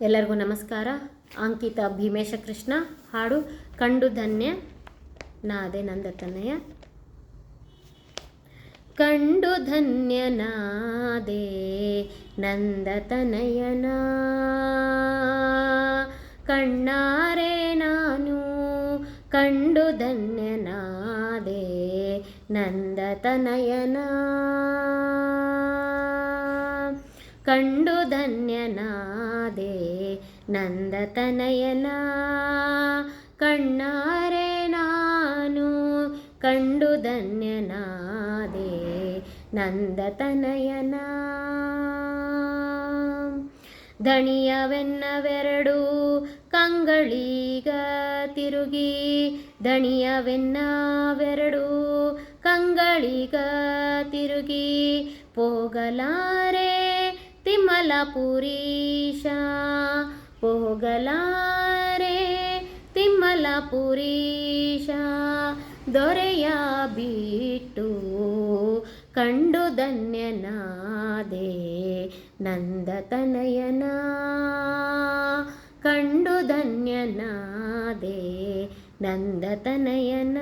ಎಲ್ಲರಿಗೂ ನಮಸ್ಕಾರ. ಅಂಕಿತ ಭೀಮೇಶ ಕೃಷ್ಣ, ಹಾಡು ಕಂಡು ಧನ್ಯ, ನಾದೆ ನಂದತನಯ ಕಂಡು ಧನ್ಯನಾದೆ ನಂದ ತನಯನ ಕಣ್ಣಾರೆ ನಾನು ಕಂಡು ಧನ್ಯನಾದೆ ನಂದ ತನಯನ ಕಂಡು ಧನ್ಯನಾದೆ ನಂದತನಯನ. ಕಣ್ಣಾರೆ ನಾನು ಕಂಡು ಧನ್ಯನಾದೆ ನಂದತನಯನ. ದಣಿಯವೆನ್ನವೆರಡು ಕಂಗಳೀಗ ತಿರುಗಿ, ದಣಿಯವೆನ್ನವೆರಡು ಕಂಗಳೀಗ ತಿರುಗಿ, ಪೋಗಲಾರೆ ಪುರೀಶ ಪೋಗಲಾರೆ ತಿಮ್ಮಲ ಪುರೀಶ ದೊರೆಯ ಬಿಟ್ಟು ಕಂಡು ಧನ್ಯನಾದೆ ನಂದತನಯನ ಕಂಡು ಧನ್ಯನಾದೆ ನಂದತನಯನ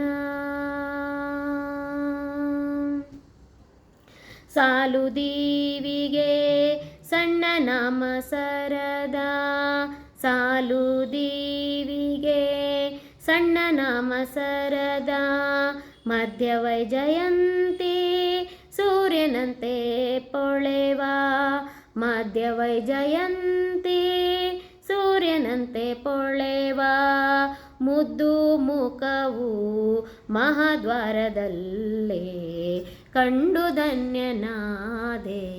ಸಾಲು ದೀವಿಗೆ ನಾಮ ಸರದ. ಸಾಲು ದೀವಿಗೆ ಸಣ್ಣ ನಾಮ ಸರದ. ಮಧ್ಯವೈ ಜಯಂತಿ ಸೂರ್ಯನಂತೆ ಪೊಳೆವ. ಮಧ್ಯವೈ ಜಯಂತಿ ಸೂರ್ಯನಂತೆ ಪೊಳೆವ. ಮುದ್ದು ಮುಖವು ಮಹಾದ್ವಾರದಲ್ಲೇ ಕಂಡು ಧನ್ಯನಾದೆ.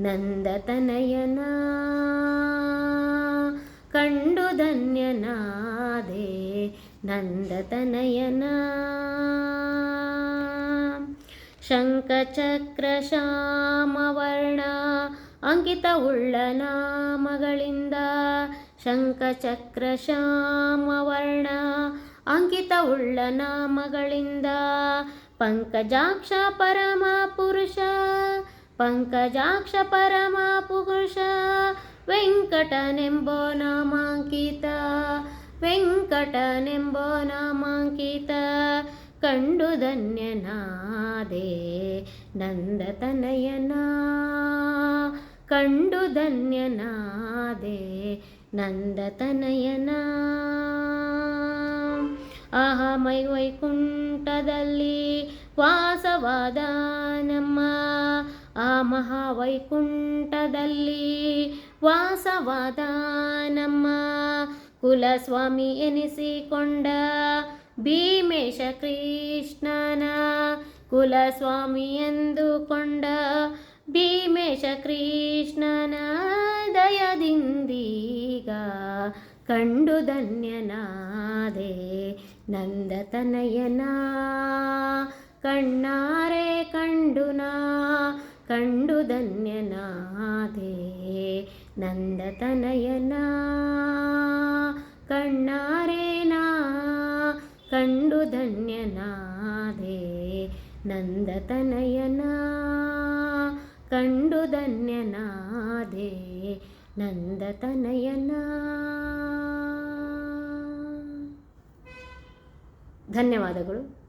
ನಂದತನಯನ, ಕಂಡು ಧನ್ಯನಾದೆ ನಂದತನಯನ. ಶಂಖಚಕ್ರ ಶ್ಯಾಮವರ್ಣ, ಅಂಕಿತವುಳ್ಳ ನಾಮಗಳಿಂದ. ಶಂಖಚಕ್ರ ಶ್ಯಾಮವರ್ಣ ಉಳ್ಳ ನಾಮಗಳಿಂದ. ಪಂಕಜಾಕ್ಷ ಪರಮ ಪುರುಷ ಪಂಕಜಾಕ್ಷ ಪರಮ ಪುರುಷ ವೆಂಕಟನೆಂಬೋ ನಾಮಾಂಕಿತ ವೆಂಕಟನೆಂಬೋ ನಾಮಾಂಕಿತ, ಕಂಡು ಧನ್ಯನಾದೆ ನಂದತನಯನ ಕಂಡು ಧನ್ಯನಾದೆ ನಂದತನಯನ ಆಹ ಮೈ ವೈಕುಂಠದಲ್ಲಿ ವಾಸವಾದ ನಮ್ಮ ಮಹಾವೈಕುಂಠದಲ್ಲಿ ವಾಸವಾದ ನಮ್ಮ ಕುಲಸ್ವಾಮಿ ಎನಿಸಿಕೊಂಡ ಭೀಮೇಶ ಕೃಷ್ಣನ ಕುಲಸ್ವಾಮಿ ಎಂದುಕೊಂಡ ಭೀಮೇಶ ಕೃಷ್ಣನ ದಯದಿಂದೀಗ ಕಂಡು ಧನ್ಯನಾದೆ ನಂದತನಯನ ಕಣ್ಣಾರೆ ಕಂಡು ನಾ ಕಂಡು ಧನ್ಯನಾದೆ ನಂದತನಯನ. ಕಣ್ಣಾರೆ ನಾ ಕಂಡು ಧನ್ಯನಾದೆ ನಂದತನಯನ. ಕಂಡು ಧನ್ಯನಾದೆ ನಂದತನಯನ. ಧನ್ಯವಾದಗಳು.